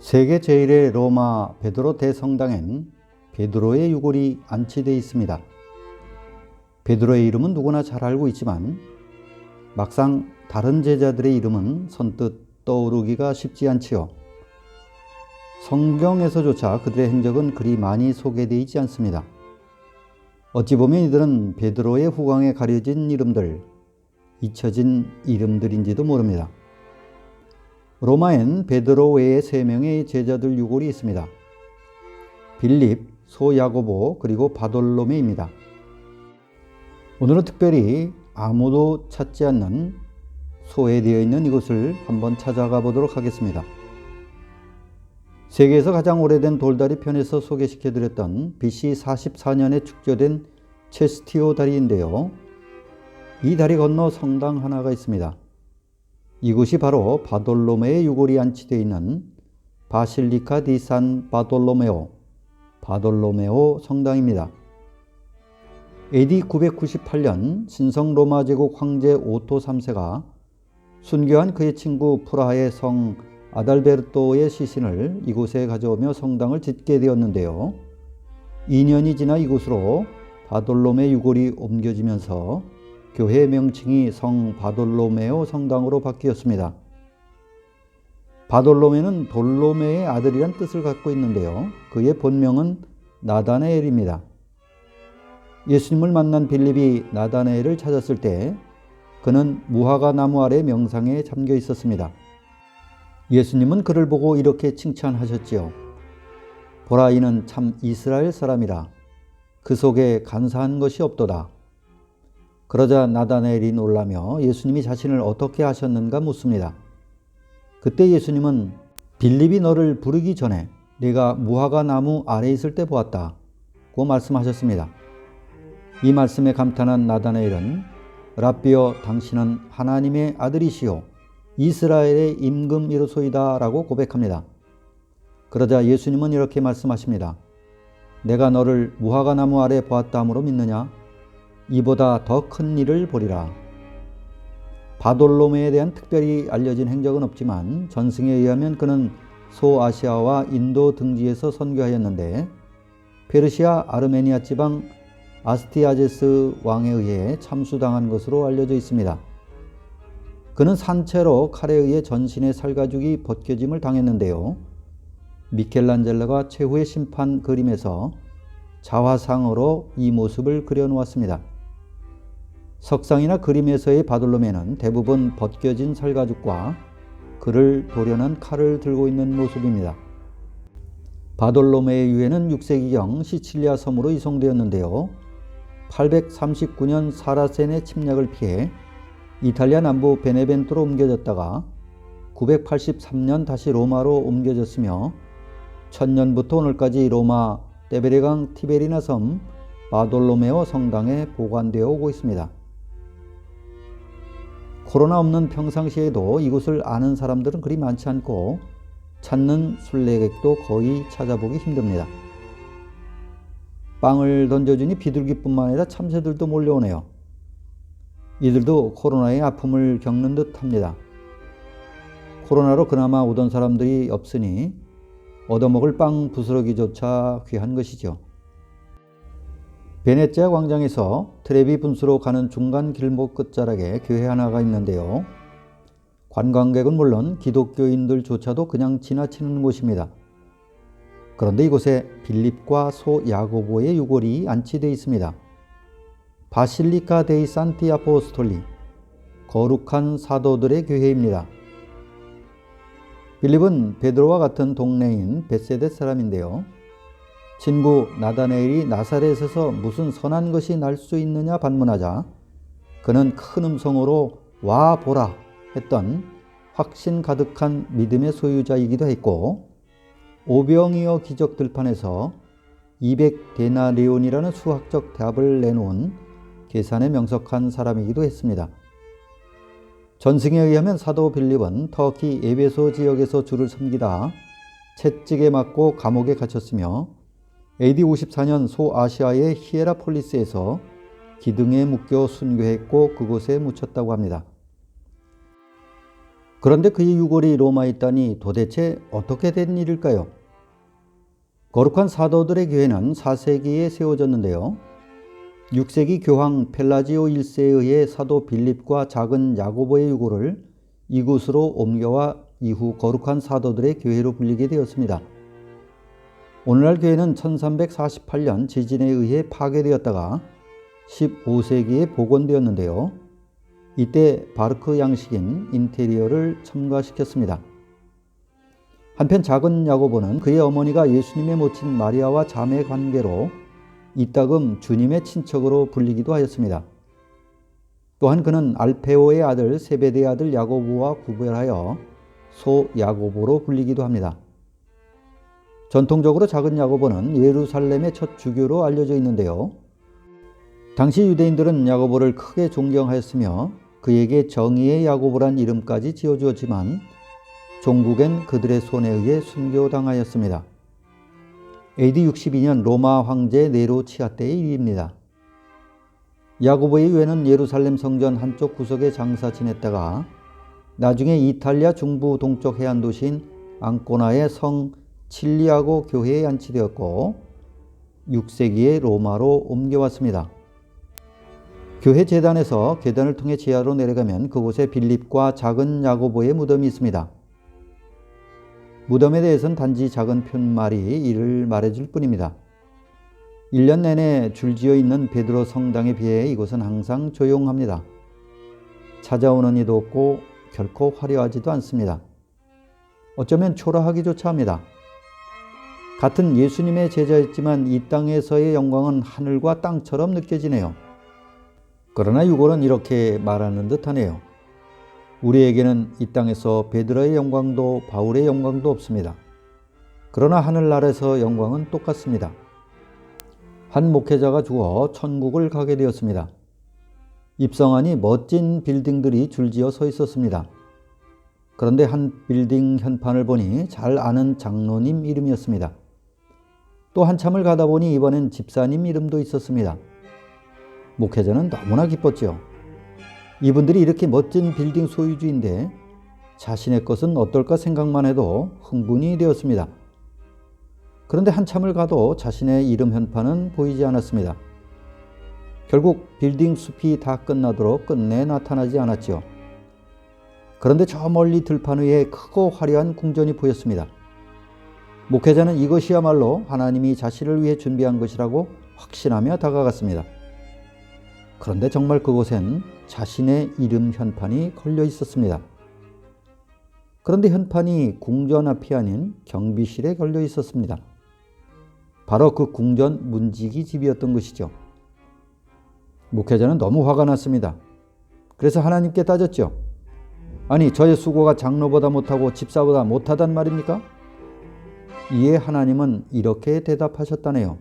세계 제1의 로마 베드로 대성당엔 베드로의 유골이 안치되어 있습니다. 베드로의 이름은 누구나 잘 알고 있지만 막상 다른 제자들의 이름은 선뜻 떠오르기가 쉽지 않지요. 성경에서조차 그들의 행적은 그리 많이 소개되어 있지 않습니다. 어찌 보면 이들은 베드로의 후광에 가려진 이름들, 잊혀진 이름들인지도 모릅니다. 로마엔 베드로 외에 세 명의 제자들 유골이 있습니다. 빌립, 소야고보, 그리고 바돌로메입니다. 오늘은 특별히 아무도 찾지 않는 소외되어 있는 이곳을 한번 찾아가 보도록 하겠습니다. 세계에서 가장 오래된 돌다리 편에서 소개시켜 드렸던 BC 44년에 축조된 체스티오 다리인데요. 이 다리 건너 성당 하나가 있습니다. 이곳이 바로 바돌로메의 유골이 안치되어 있는 바실리카 디 산 바돌로메오, 바돌로메오 성당입니다. AD 998년 신성 로마 제국 황제 오토 3세가 순교한 그의 친구 프라하의 성 아달베르토의 시신을 이곳에 가져오며 성당을 짓게 되었는데요. 2년이 지나 이곳으로 바돌로메 유골이 옮겨지면서 교회 명칭이 성 바돌로메오 성당으로 바뀌었습니다. 바돌로메는 돌로메의 아들이란 뜻을 갖고 있는데요. 그의 본명은 나다네엘입니다. 예수님을 만난 빌립이 나다네엘을 찾았을 때 그는 무화과 나무 아래 명상에 잠겨 있었습니다. 예수님은 그를 보고 이렇게 칭찬하셨지요. 보라 이는 참 이스라엘 사람이라 그 속에 간사한 것이 없도다. 그러자 나다나엘이 놀라며 예수님이 자신을 어떻게 하셨는가 묻습니다. 그때 예수님은 빌립이 너를 부르기 전에 내가 무화과 나무 아래 있을 때 보았다. 고 말씀하셨습니다. 이 말씀에 감탄한 나다나엘은 라비어 당신은 하나님의 아들이시요 이스라엘의 임금이로소이다 라고 고백합니다. 그러자 예수님은 이렇게 말씀하십니다. 내가 너를 무화과 나무 아래 보았다 함으로 믿느냐? 이보다 더 큰 일을 보리라. 바돌로메에 대한 특별히 알려진 행적은 없지만 전승에 의하면 그는 소아시아와 인도 등지에서 선교하였는데 페르시아 아르메니아 지방 아스티아제스 왕에 의해 참수당한 것으로 알려져 있습니다. 그는 산채로 칼에 의해 전신의 살가죽이 벗겨짐을 당했는데요. 미켈란젤로가 최후의 심판 그림에서 자화상으로 이 모습을 그려놓았습니다. 석상이나 그림에서의 바돌로메는 대부분 벗겨진 살가죽과 그를 도려는 칼을 들고 있는 모습입니다. 바돌로메의 유해는 6세기경 시칠리아 섬으로 이송되었는데요. 839년 사라센의 침략을 피해 이탈리아 남부 베네벤토로 옮겨졌다가 983년 다시 로마로 옮겨졌으며 천년부터 오늘까지 로마 떼베레강 티베리나 섬 바돌로메오 성당에 보관되어 오고 있습니다. 코로나 없는 평상시에도 이곳을 아는 사람들은 그리 많지 않고 찾는 순례객도 거의 찾아보기 힘듭니다. 빵을 던져주니 비둘기뿐만 아니라 참새들도 몰려오네요. 이들도 코로나의 아픔을 겪는 듯 합니다. 코로나로 그나마 오던 사람들이 없으니 얻어먹을 빵 부스러기조차 귀한 것이죠. 베네치아 광장에서 트레비 분수로 가는 중간 길목 끝자락에 교회 하나가 있는데요. 관광객은 물론 기독교인들조차도 그냥 지나치는 곳입니다. 그런데 이곳에 빌립과 소 야고보의 유골이 안치되어 있습니다. 바실리카 데이 산티 아포스톨리 거룩한 사도들의 교회입니다. 빌립은 베드로와 같은 동네인 베세데 사람인데요. 친구 나다네일이 나사렛에서 무슨 선한 것이 날 수 있느냐 반문하자 그는 큰 음성으로 와 보라 했던 확신 가득한 믿음의 소유자이기도 했고 오병이어 기적 들판에서 200데나리온이라는 수학적 답을 내놓은 계산에 명석한 사람이기도 했습니다. 전승에 의하면 사도 빌립은 터키 에베소 지역에서 줄을 섬기다 채찍에 맞고 감옥에 갇혔으며 AD 54년 소아시아의 히에라폴리스에서 기둥에 묶여 순교했고 그곳에 묻혔다고 합니다. 그런데 그의 유골이 로마에 있다니 도대체 어떻게 된 일일까요? 거룩한 사도들의 교회는 4세기에 세워졌는데요. 6세기 교황 펠라지오 1세에 의해 사도 빌립과 작은 야고보의 유골을 이곳으로 옮겨와 이후 거룩한 사도들의 교회로 불리게 되었습니다. 오늘날 교회는 1348년 지진에 의해 파괴되었다가 15세기에 복원되었는데요. 이때 바르크 양식인 인테리어를 첨가시켰습니다. 한편 작은 야고보는 그의 어머니가 예수님의 모친 마리아와 자매 관계로 이따금 주님의 친척으로 불리기도 하였습니다. 또한 그는 알페오의 아들 세베대의 아들 야고보와 구별하여 소 야고보로 불리기도 합니다. 전통적으로 작은 야고보는 예루살렘의 첫 주교로 알려져 있는데요. 당시 유대인들은 야고보를 크게 존경하였으며 그에게 정의의 야고보란 이름까지 지어주었지만 종국엔 그들의 손에 의해 순교당하였습니다. AD 62년 로마 황제 네로 치하 때의 일입니다. 야고보의 외는 예루살렘 성전 한쪽 구석에 장사 지냈다가 나중에 이탈리아 중부 동쪽 해안 도시인 앙코나의 성 칠리아고 교회에 안치되었고 6세기에 로마로 옮겨왔습니다. 교회 재단에서 계단을 통해 지하로 내려가면 그곳에 빌립과 작은 야고보의 무덤이 있습니다. 무덤에 대해서는 단지 작은 편말이 이를 말해줄 뿐입니다. 1년 내내 줄지어 있는 베드로 성당에 비해 이곳은 항상 조용합니다. 찾아오는 이도 없고 결코 화려하지도 않습니다. 어쩌면 초라하기조차 합니다. 같은 예수님의 제자였지만 이 땅에서의 영광은 하늘과 땅처럼 느껴지네요. 그러나 유골은 이렇게 말하는 듯하네요. 우리에게는 이 땅에서 베드로의 영광도 바울의 영광도 없습니다. 그러나 하늘나라에서 영광은 똑같습니다. 한 목회자가 죽어 천국을 가게 되었습니다. 입성하니 멋진 빌딩들이 줄지어 서 있었습니다. 그런데 한 빌딩 현판을 보니 잘 아는 장로님 이름이었습니다. 또 한참을 가다 보니 이번엔 집사님 이름도 있었습니다. 목회자는 너무나 기뻤지요. 이분들이 이렇게 멋진 빌딩 소유주인데 자신의 것은 어떨까 생각만 해도 흥분이 되었습니다. 그런데 한참을 가도 자신의 이름 현판은 보이지 않았습니다. 결국 빌딩 숲이 다 끝나도록 끝내 나타나지 않았지요. 그런데 저 멀리 들판 위에 크고 화려한 궁전이 보였습니다. 목회자는 이것이야말로 하나님이 자신을 위해 준비한 것이라고 확신하며 다가갔습니다. 그런데 정말 그곳엔 자신의 이름 현판이 걸려 있었습니다. 그런데 현판이 궁전 앞이 아닌 경비실에 걸려 있었습니다. 바로 그 궁전 문지기 집이었던 것이죠. 목회자는 너무 화가 났습니다. 그래서 하나님께 따졌죠. 아니, 저의 수고가 장로보다 못하고 집사보다 못하단 말입니까? 이에 하나님은 이렇게 대답하셨다네요.